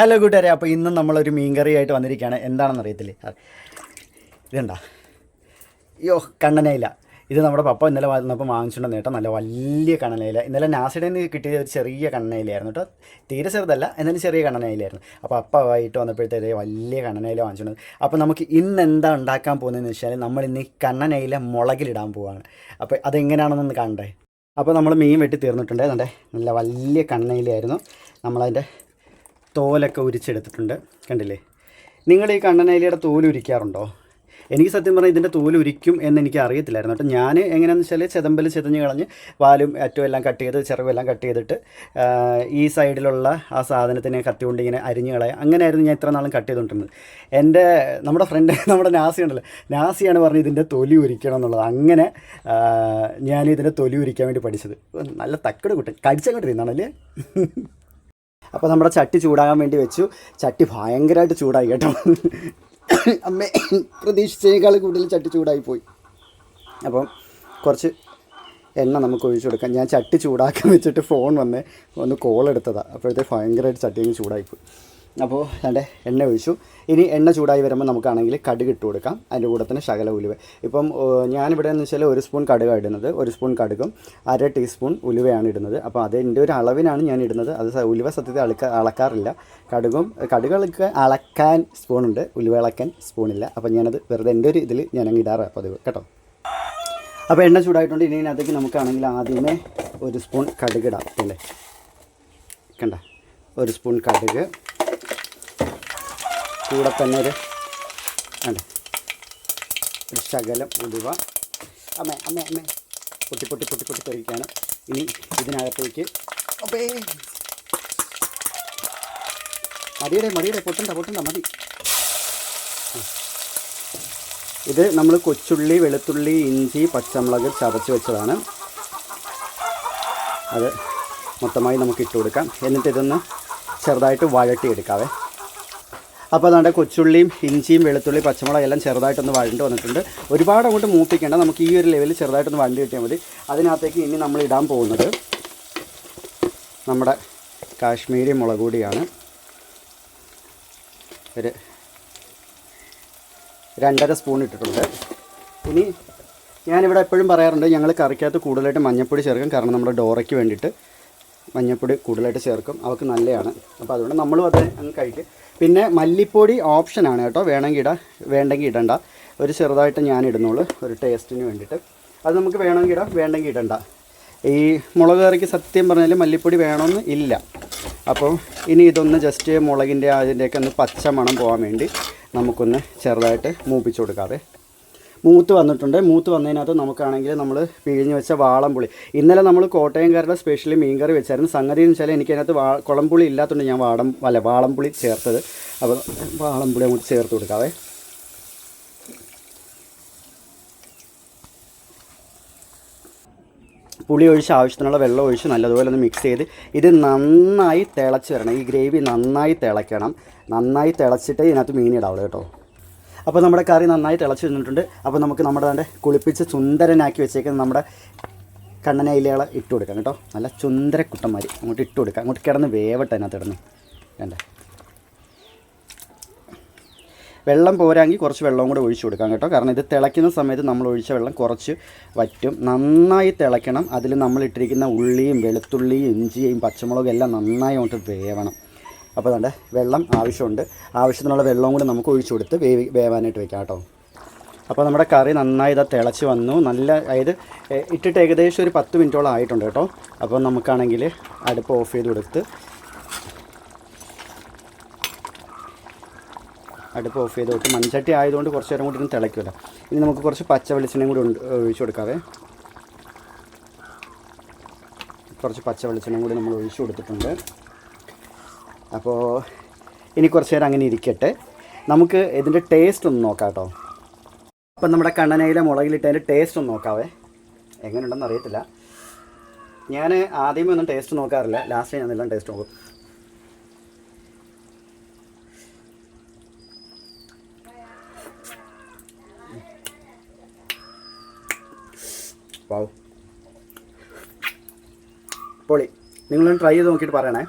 Hello കൂട്ടുകാരെ അപ്പോൾ ഇന്നും നമ്മളൊരു മീൻകറിയായിട്ട് വന്നിരിക്കുകയാണ്. എന്താണെന്ന് അറിയത്തില്ലേ? ഇതെന്താ അയ്യോ കണ്ണനയില. ഇത് നമ്മുടെ പപ്പ ഇന്നലെ വന്നപ്പോൾ വാങ്ങിച്ചുകൊണ്ട് കേട്ടോ. നല്ല വലിയ കണ്ണനയില. ഇന്നലെ നാസിഡയിൽ നിന്ന് കിട്ടിയ ഒരു ചെറിയ കണ്ണനയിലായിരുന്നു കേട്ടോ. തീരെ ചെറുതല്ല എന്നാലും ചെറിയ കണ്ണനയിലായിരുന്നു. അപ്പോൾ അപ്പ വൈകിട്ട് വന്നപ്പോഴത്തേക്ക് വലിയ കണ്ണനയില വാങ്ങിച്ചുകൊണ്ട് അപ്പോൾ നമുക്ക് ഇന്ന് എന്താ ഉണ്ടാക്കാൻ പോകുന്നതെന്ന് വെച്ചാൽ നമ്മൾ ഇന്ന് ഈ കണ്ണനയില മുളകിലിടാൻ പോവാണ്. അപ്പോൾ അതെങ്ങനെയാണെന്നൊന്ന് കണ്ടേ അപ്പോൾ നമ്മൾ മീൻ വെട്ടി തീർന്നിട്ടുണ്ട്. നല്ല വലിയ കണ്ണയിലായിരുന്നു നമ്മളതിന്റെ തോലൊക്കെ ഉരിച്ചെടുത്തിട്ടുണ്ട്. കണ്ടില്ലേ? നിങ്ങൾ ഈ കണ്ണനയിലയുടെ തോൽ ഉരിക്കാറുണ്ടോ? എനിക്ക് സത്യം പറഞ്ഞാൽ ഇതിന്റെ തോൽ ഉരിക്കും എന്ന് എനിക്ക് അറിയത്തില്ലായിരുന്നു കേട്ടോ. ഞാൻ എങ്ങനെയാണെന്ന് വെച്ചാൽ ചെതമ്പൽ ചെതഞ്ഞ് കളഞ്ഞ് വാലും അറ്റവും എല്ലാം കട്ട് ചെയ്ത് ചെറുവെല്ലാം കട്ട് ചെയ്തിട്ട് ഈ സൈഡിലുള്ള ആ സാധനത്തിനെ കത്തി കൊണ്ട് ഇങ്ങനെ അരിഞ്ഞ് കളയാം. അങ്ങനെയായിരുന്നു ഞാൻ ഇത്ര നാളും കട്ട് ചെയ്തുകൊണ്ടിരുന്നത് എന്റെ നമ്മുടെ ഫ്രണ്ട് നമ്മുടെ നാസി ഉണ്ടല്ലോ. നാസിയാണ് പറഞ്ഞത് ഇതിന്റെ തൊലി ഉരിക്കണം എന്നുള്ളത്. അങ്ങനെ ഞാൻ ഇതിന്റെ തൊലി ഉരിക്കാൻ വേണ്ടി പഠിച്ചത്. നല്ല തക്കട് കുട്ടൻ. കടിച്ചങ്ങോട്ട് തിന്നാണല്ലേ? അപ്പോൾ നമ്മുടെ ചട്ടി ചൂടാകാൻ വേണ്ടി വെച്ചു. ചട്ടി ഭയങ്കരമായിട്ട് ചൂടായി കേട്ടോ. അമ്മ പ്രതീക്ഷിച്ചതിനേക്കാൾ കൂടുതൽ ചട്ടി ചൂടായി പോയി. അപ്പം കുറച്ച് എണ്ണ നമുക്ക് ഒഴിച്ചു കൊടുക്കാം. ഞാൻ ചട്ടി ചൂടാക്കാൻ വെച്ചിട്ട് ഫോൺ വന്ന്. ഒന്ന് കോൾ എടുത്തതാണ് അപ്പോഴത്തെ ഭയങ്കരമായിട്ട് ചട്ടി ചൂടായിപ്പോയി അപ്പോൾ എന്റെ എണ്ണ ഒഴിച്ചു. ഇനി എണ്ണ ചൂടായി വരുമ്പോൾ നമുക്കാണെങ്കിൽ കടുക് ഇട്ട് കൊടുക്കാം. അതിന്റെ കൂടെ തന്നെ ശകല ഉലുവ. ഇപ്പം ഞാനിവിടെ എന്ന് വെച്ചാൽ ഒരു സ്പൂൺ കടുകാണ് ഇടുന്നത്. ഒരു സ്പൂൺ കടുകും അര ടീസ്പൂൺ ഉലുവയാണ് ഇടുന്നത്. അപ്പോൾ അതിന്റെ ഒരു അളവിനാണ് ഞാൻ ഇടുന്നത്. അത് ഉലുവ സത്യത്തിൽ അളക്ക അളക്കാറില്ല. കടുകും കടുകൾക്ക് അളക്കാൻ സ്പൂണുണ്ട് ഉലുവ അളക്കാൻ സ്പൂണില്ല അപ്പോൾ ഞാനത് വെറുതെ എന്റെ ഒരു ഇതിൽ ഞാൻ അങ്ങ് ഇടാറ് പതിവ്. കേട്ടോ? അപ്പോൾ എണ്ണ ചൂടായിട്ടുണ്ട്. ഇനി അതൊക്കെ നമുക്കാണെങ്കിൽ ആദ്യമേ ഒരു സ്പൂൺ കടുകിടാം അല്ലേ? കണ്ട? ഒരു സ്പൂൺ കടുക് കൂടെ തന്നെ ഒരു കണ്ട? ഒരു ശകലം ഉലുവ. അമ്മേ അമ്മേ അമ്മേ. പൊട്ടി പൊട്ടി പൊട്ടി പൊട്ടി തെറിക്കുകയാണ് ഇനി ഇതിനകത്തേക്ക് അപ്പേ. മതിയുടെ മതിയുടെ പൊട്ടണ്ട പൊട്ടണ്ട മതി. ഇത് നമ്മൾ കൊച്ചുള്ളി വെളുത്തുള്ളി ഇഞ്ചി പച്ചമുളക് ചതച്ച് വെച്ചതാണ്. അത് മൊത്തമായി നമുക്ക് ഇട്ട് കൊടുക്കാം. എന്നിട്ട് ഇതൊന്ന് ചെറുതായിട്ട് വഴട്ടിയെടുക്കാവേ. അപ്പോൾ അതാണ്ട് കൊച്ചുള്ളിയും ഇഞ്ചിയും വെളുത്തുള്ളി പച്ചമുളക് എല്ലാം ചെറുതായിട്ടൊന്ന് വഴണ്ട് വന്നിട്ടുണ്ട്. ഒരുപാട് അങ്ങോട്ട് മൂപ്പിക്കേണ്ട. നമുക്ക് ഈ ഒരു ലെവലിൽ ചെറുതായിട്ടൊന്ന് വഴണ്ട് കിട്ടിയാൽ മതി. അതിനകത്തേക്ക് ഇനി നമ്മൾ ഇടാൻ പോകുന്നത് നമ്മുടെ കാശ്മീരി മുളക് പൊടിയാണ്. ഒരു രണ്ടര സ്പൂൺ ഇട്ടിട്ടുണ്ട്. ഇനി ഞാനിവിടെ എപ്പോഴും പറയാറുണ്ട് ഞങ്ങൾ കറിക്കകത്ത് കൂടുതലായിട്ട് മഞ്ഞപ്പൊടി ചേർക്കും. കാരണം നമ്മുടെ ഡോറയ്ക്ക് വേണ്ടിയിട്ട് മഞ്ഞൾപ്പൊടി കൂടുതലായിട്ട് ചേർക്കും. അവർക്ക് നല്ലതാണ് അപ്പോൾ അതുകൊണ്ട് നമ്മളും അത് അങ്ങ് കഴിക്കും. പിന്നെ മല്ലിപ്പൊടി ഓപ്ഷനാണ് കേട്ടോ. വേണമെങ്കിൽ ഇടാം. വേണ്ടെങ്കിൽ ഇടണ്ട. ഒരു ചെറുതായിട്ട് ഞാൻ ഇടുന്നുള്ളൂ. ഒരു ടേസ്റ്റിന് വേണ്ടിയിട്ട്. അത് നമുക്ക് വേണമെങ്കിൽ ഇടാം. വേണ്ടെങ്കിൽ ഇടണ്ട. ഈ മുളക് കറിക്ക് സത്യം പറഞ്ഞാൽ മല്ലിപ്പൊടി വേണമെന്ന് ഇല്ല. അപ്പോൾ ഇനി ഇതൊന്ന് ജസ്റ്റ് മുളകിന്റെ അതിന്റെയൊക്കെ ഒന്ന് പച്ച മണം പോകാൻ വേണ്ടി നമുക്കൊന്ന് ചെറുതായിട്ട് മൂപ്പിച്ച് കൊടുക്കാതെ മൂത്ത് വന്നിട്ടുണ്ട്. മൂത്ത് വന്നതിനകത്ത് നമുക്കാണെങ്കിൽ നമ്മൾ പിഴിഞ്ഞ് വെച്ച വാളംപുളി. ഇന്നലെ നമ്മൾ കോട്ടയംകാരുടെ സ്പെഷ്യലി മീൻകറി വെച്ചായിരുന്നു. സംഗതി എന്ന് വെച്ചാൽ എനിക്കതിനകത്ത് വാ കുളംപുളി ഇല്ലാത്തതുകൊണ്ട് ഞാൻ വാടം അല്ല വാളംപുളി ചേർത്തത്. അപ്പോൾ വാളംപുളി അങ്ങോട്ട് ചേർത്ത് കൊടുക്കാവേ. പുളി ഒഴിച്ച് ആവശ്യത്തിനുള്ള വെള്ളം ഒഴിച്ച് നല്ലതുപോലെ ഒന്ന് മിക്സ് ചെയ്ത് ഇത് നന്നായി തിളച്ച് വരണം. ഈ ഗ്രേവി നന്നായി തിളയ്ക്കണം. നന്നായി തിളച്ചിട്ട് ഇതിനകത്ത് മീനിടാവുള്ളൂ കേട്ടോ. അപ്പോൾ നമ്മുടെ കറി നന്നായിട്ട് ഇളച്ചു വന്നിട്ടുണ്ട്. അപ്പോൾ നമുക്ക് നമ്മുടെ തന്നെ കുളിപ്പിച്ച് സുന്ദരനാക്കി വെച്ചേക്കുന്ന നമ്മുടെ കണ്ണനയിലകളെ ഇട്ട് കൊടുക്കാം കേട്ടോ. നല്ല സുന്ദര കുട്ടന്മാർ അങ്ങോട്ട് ഇട്ട് കൊടുക്കാം. അങ്ങോട്ട് കിടന്ന് വേവട്ടെ അതിനകത്ത് കിടന്ന്. വേണ്ടേ വെള്ളം പോരാങ്കിൽ കുറച്ച് വെള്ളവും കൂടെ ഒഴിച്ചു കൊടുക്കാം കേട്ടോ. കാരണം ഇത് തിളയ്ക്കുന്ന സമയത്ത് നമ്മൾ ഒഴിച്ച വെള്ളം കുറച്ച് വറ്റും. നന്നായി തിളയ്ക്കണം. അതിൽ നമ്മൾ ഇട്ടിരിക്കുന്ന ഉള്ളിയും വെളുത്തുള്ളിയും ഇഞ്ചിയും പച്ചമുളകും എല്ലാം നന്നായി അങ്ങോട്ട് വേവണം. അപ്പോൾ അതുകൊണ്ട് വെള്ളം ആവശ്യമുണ്ട്. ആവശ്യത്തിനുള്ള വെള്ളവും കൂടി നമുക്ക് ഒഴിച്ചു കൊടുത്ത് വേവി വേവാനായിട്ട് വെക്കാം കേട്ടോ. അപ്പോൾ നമ്മുടെ കറി നന്നായി ഇതാ തിളച്ച് വന്നു. നല്ല അതായത് ഇട്ടിട്ട് ഏകദേശം ഒരു പത്ത് മിനിറ്റോളം ആയിട്ടുണ്ട് കേട്ടോ. അപ്പോൾ നമുക്കാണെങ്കിൽ അടുപ്പ് ഓഫ് ചെയ്ത് കൊടുത്ത് അടുപ്പ് ഓഫ് ചെയ്ത് കൊടുത്ത് മൺചട്ടി ആയതുകൊണ്ട് കുറച്ച് നേരം കൂടി ഇന്ന് തിളയ്ക്കില്ല ഇനി നമുക്ക് കുറച്ച് പച്ച വെളിച്ചെണ്ണയും കൂടി ഒഴിച്ചു കൊടുക്കാവേ. കുറച്ച് പച്ച വെളിച്ചെണ്ണയും കൂടി നമ്മൾ ഒഴിച്ചു കൊടുത്തിട്ടുണ്ട്. അപ്പോൾ ഇനി കുറച്ച് നേരം അങ്ങനെ ഇരിക്കട്ടെ. നമുക്ക് ഇതിന്റെ ടേസ്റ്റ് ഒന്ന് നോക്കാം കേട്ടോ അപ്പം നമ്മുടെ കണ്ണനയിലെ മുളകിലിട്ട് അതിന്റെ ടേസ്റ്റ് ഒന്ന് നോക്കാവേ. എങ്ങനെയുണ്ടെന്ന് അറിയത്തില്ല. ഞാൻ ആദ്യമേ ഒന്നും ടേസ്റ്റ് നോക്കാറില്ല. ലാസ്റ്റ് ഞാൻ എല്ലാം ടേസ്റ്റ് നോക്കും. പൊളി. നിങ്ങളൊന്ന് ട്രൈ ചെയ്ത് നോക്കിയിട്ട് പറയണേ.